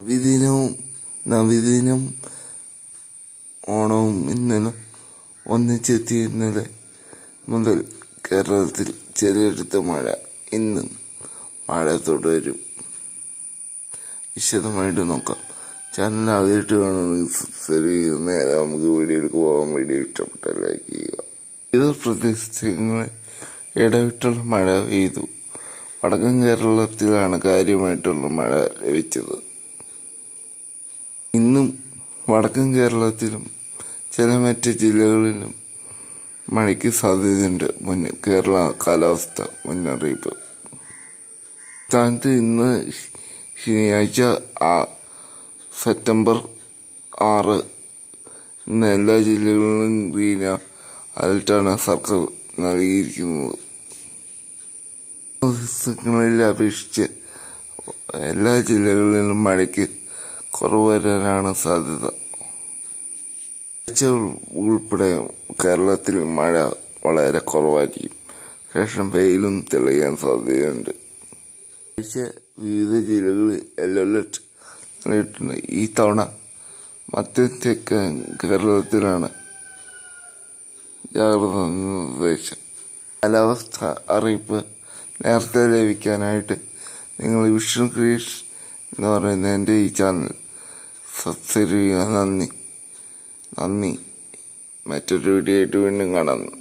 നബിദിനവും നബിദിനം ഓണവും ഇന്നലെ ഒന്നിച്ചെത്തിയ ഇന്നലെ മുതൽ കേരളത്തിൽ ചെറിയെടുത്ത മഴ. ഇന്നും മഴ തുടരും. വിശദമായിട്ട് നോക്കാം. ചാനൽ ആദ്യമായിട്ട് കാണുന്നത് സബ്സ്ക്രൈബ് ചെയ്ത് നേരെ നമുക്ക് വീഡിയോയിലേക്ക് പോകാൻ വീഡിയോ ഇഷ്ടപ്പെട്ട ലൈക്ക് ചെയ്യുക. ഇത് പ്രദേശങ്ങളിൽ ഇടവിട്ടുള്ള മഴ പെയ്തു. വടക്കൻ കേരളത്തിലാണ് കാര്യമായിട്ടുള്ള മഴ ലഭിച്ചത്. ഇന്നും വടക്കൻ കേരളത്തിലും ചില മറ്റ് ജില്ലകളിലും മഴയ്ക്ക് സാധ്യതയുണ്ട് മുന്നേ കേരള കാലാവസ്ഥ മുന്നറിയിപ്പ്. സംസ്ഥാനത്ത് ഇന്ന് ശനിയാഴ്ച സെപ്റ്റംബർ ആറ് ഇന്ന് എല്ലാ ജില്ലകളിലും ഗ്രീൻ അലർട്ടാണ് സർക്കാർ നൽകിയിരിക്കുന്നത്. ദിവസങ്ങളിൽ അപേക്ഷിച്ച് എല്ലാ ജില്ലകളിലും മഴയ്ക്ക് കുറവ് വരാനാണ് സാധ്യത ഉൾപ്പെടെ കേരളത്തിൽ മഴ വളരെ കുറവായിരിക്കും. ശേഷം വെയിലും തെളിയാൻ സാധ്യതയുണ്ട്. വിവിധ ജില്ലകളിൽ യെല്ലോ അലർട്ട് നൽകിയിട്ടുണ്ട്. ഈ തവണ മധ്യ തെക്കൻ കേരളത്തിലാണ് ജാഗ്രത നിർദ്ദേശം. കാലാവസ്ഥ അറിയിപ്പ് നേരത്തെ ലഭിക്കാനായിട്ട് നിങ്ങൾ വിഷ്ണു ക്രിയേഷൻ എന്ന് പറയുന്ന എന്റെ ഈ ചാനൽ സബ്സ്ക്രൈബ് ചെയ്യുക നന്ദി. നന്ദി. മറ്റൊരു വീഡിയോ ആയിട്ട് വീണ്ടും കാണാം.